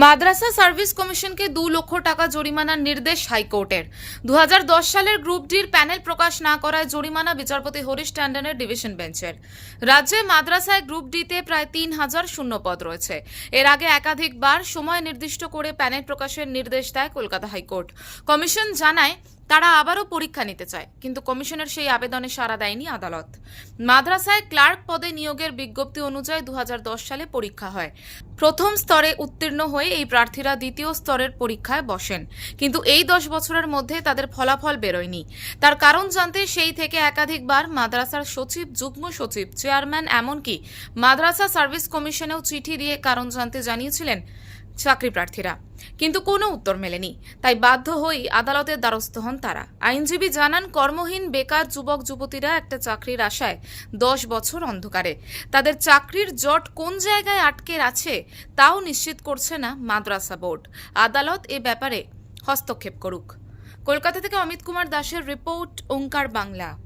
মাদ্রাসা service কমিশনকে দু লক্ষ টাকা জরিমানার নির্দেশ হাইকোর্টের। দু হাজার দশ সালের গ্রুপ ডির প্যানেল প্রকাশ না করায় জরিমানা বিচারপতি হরিশ ট্যান্ডনের ডিভিশন বেঞ্চের। রাজ্যে মাদ্রাসায় গ্রুপ ডিতে প্রায় তিন হাজার শূন্যপদ রয়েছে। এর আগে একাধিকবার সময় নির্দিষ্ট করে প্যানেল প্রকাশের নির্দেশ দেয় কলকাতা হাইকোর্ট। কমিশন জানায় তারা আবারও পরীক্ষা নিতে চায়, কিন্তু কমিশনের সেই আবেদনে সাড়া দেয়নি আদালত। মাদ্রাসায় ক্লার্ক পদে নিয়োগের বিজ্ঞপ্তি অনুযায়ী দু হাজার দশ সালে পরীক্ষা হয়। প্রথম স্তরে উত্তীর্ণ হয়ে এই প্রার্থীরা দ্বিতীয় স্তরের পরীক্ষায় বসেন, কিন্তু এই দশ বছরের মধ্যে তাদের ফলাফল বেরোয়নি। তার কারণ জানতে সেই থেকে একাধিকবার মাদ্রাসার সচিব, যুগ্ম সচিব, চেয়ারম্যান, এমনকি মাদ্রাসা সার্ভিস কমিশনেও চিঠি দিয়ে কারণ জানতে জানিয়েছিলেন চাকরি প্রার্থীরা কিন্তু কোনো উত্তর মেলেনি। তাই বাধ্য হয়েই আদালতের দ্বারস্থ হন তারা। আইনজীবী জানান, কর্মহীন, বেকার যুবক, যুবতীরা একটা চাকরির আশায় দশ বছর অন্ধকারে। তাদের চাকরির জট কোন জায়গায় আটকে আছে তাও নিশ্চিত করছে না মাদ্রাসা বোর্ড। আদালত এ ব্যাপারে হস্তক্ষেপ করুক। কলকাতা থেকে অমিত কুমার দাসের রিপোর্ট, ওঙ্কার বাংলা।